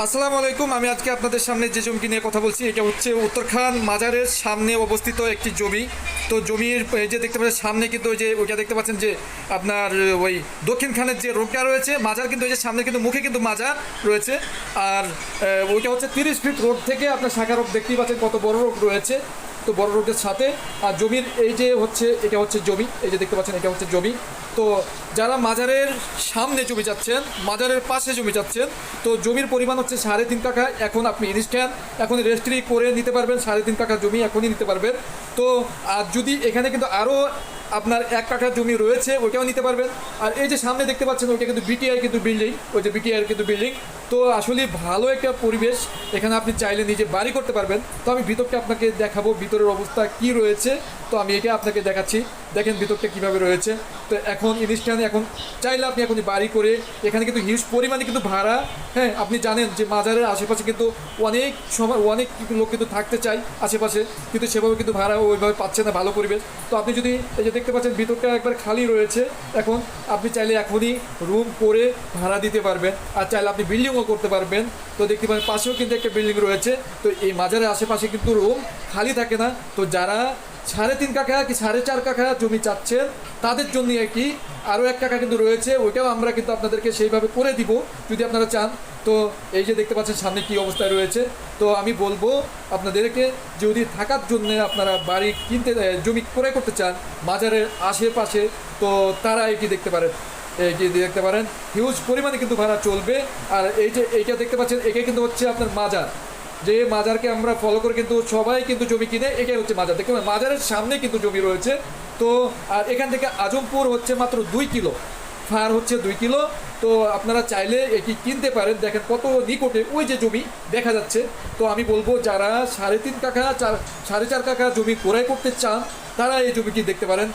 আসসালামু আলাইকুম, আমি আজকে আপনাদের সামনে যে জমিটি নিয়ে কথা বলছি, এটা হচ্ছে উত্তরখান মাজারের সামনে অবস্থিত একটি জমি। তো জমির যে দেখতে পাচ্ছেন, সামনে কিন্তু ওই যে, ওইটা দেখতে পাচ্ছেন যে আপনার ওই দক্ষিণখানের যে রোডটা রয়েছে, মাজার কিন্তু ওই যে সামনে কিন্তু মুখে কিন্তু মাজার রয়েছে। আর ওইটা হচ্ছে তিরিশ ফিট রোড থেকে আপনার শাখা রোড দেখতেই পাচ্ছেন কত বড় রোড রয়েছে। তো বড় রোডের সাথে, আর জমির এই যে হচ্ছে, এটা হচ্ছে জমি, এই যে দেখতে পাচ্ছেন, এটা হচ্ছে জমি। তো যারা মাজারের সামনে জমি যাচ্ছেন মাজারের পাশে জমি যাচ্ছেন তো জমির পরিমাণ হচ্ছে সাড়ে তিন টাকা এখন আপনি ইনস্ট্যান্ট এখন রেজিস্ট্রি করে নিতে পারবেন, সাড়ে তিন কাকা জমি এখনই নিতে পারবেন। তো, আর যদি এখানে কিন্তু আরও আপনার এক কাঠা জমি রয়েছে, ওইটাও নিতে পারবেন। আর এই যে সামনে দেখতে পাচ্ছেন, ওইটা কিন্তু বিটিআই কিন্তু বিল্ডিং ওই যে বিটিআই কিন্তু বিল্ডিং তো আসলে ভালো একটা পরিবেশ, এখানে আপনি চাইলে নিজে বাড়ি করতে পারবেন। তো আমি ভিতরটা আপনাকে দেখাবো, ভিতরের অবস্থা কি রয়েছে। তো আমি এটা আপনাকে দেখাচ্ছি। দেখেন ভিতরটা কীভাবে রয়েছে। তো এখন ইনস্ট্যান্ট এখন চাইলে আপনি এখন বাড়ি করে এখানে কিন্তু হিউজ পরিমাণে কিন্তু ভাড়া। হ্যাঁ আপনি জানেন যে মাজারের আশেপাশে কিন্তু অনেক সময় অনেক লোক কিন্তু থাকতে চায় আশেপাশে। কিন্তু সেভাবে কিন্তু ভাড়া ওইভাবে পাচ্ছে না, ভালো পরিবেশ। তো আপনি যদি এই যে দেখতে পাচ্ছেন ভিতরটা একবার খালি রয়েছে, এখন আপনি চাইলে এখনই রুম করে ভাড়া দিতে পারবেন। আর চাইলে আপনি বিল্ডিংও করতে পারবেন। তো দেখতে পাচ্ছেন পাশেও কিন্তু একটা বিল্ডিং রয়েছে। তো এই মাজারের আশেপাশে কিন্তু রুম খালি থাকে না। তো যারা সাড়ে তিন কাঠা, কি সাড়ে চার কাঠা জমি চাচ্ছেন, তাদের জন্য কি আরও এক কাঠা কিন্তু রয়েছে, ওইটাও আমরা কিন্তু আপনাদেরকে সেইভাবে করে দিব, যদি আপনারা চান। তো এই যে দেখতে পাচ্ছেন, সামনে কি অবস্থায় রয়েছে, তো আমি বলব আপনাদেরকে, যদি থাকার জন্য আপনারা বাড়ি কিনতে জমি ক্রয় করতে চান মাজারের আশেপাশে, তো তারা এটি দেখতে পারেন। এই যে দেখতে পারেন হিউজ পরিমাণে কিন্তু ভাড়া চলবে, আর এই যে এইটা দেখতে পাচ্ছেন, একে কিন্তু হচ্ছে আপনার মাজার। যে মাজারকে আমরা ফলো করে, কিন্তু সবাই কিন্তু জমি কিনে, এটাই হচ্ছে মাজার। দেখুন মাজারের সামনে কিন্তু জমি রয়েছে। তো, আর এখান থেকে আজমপুর হচ্ছে মাত্র দুই কিলো। ফার হচ্ছে দুই কিলো। তো আপনারা চাইলে এটি কিনতে পারেন। দেখেন কত নিকটে ওই যে জমি দেখা যাচ্ছে। তো আমি বলব, যারা সাড়ে তিন কাঠা, চার, সাড়ে চার কাঠা জমি ক্রয় করতে চান, তারা এই জমিটি দেখতে পারেন।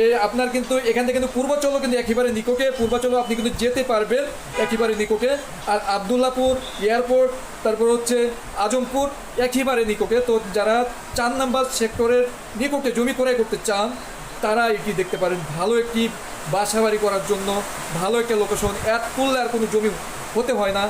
এ, আপনার কিন্তু, এখান থেকে কিন্তু পূর্বাচলও কিন্তু একেবারে নিকটে, পূর্বাচলও আপনি কিন্তু যেতে পারবেন একেবারে নিকটে। আর আবদুল্লাপুর এয়ারপোর্ট, তারপর হচ্ছে আজমপুর একেবারে নিকটে। তো যারা চার নাম্বার সেক্টরের নিকটে জমি ক্রয় করতে চান, তারা এটি দেখতে পারেন। ভালো একটি বাসাবাড়ি করার জন্য ভালো একটা লোকেশন এত করলে আর কোনো জমি হতে হয় না।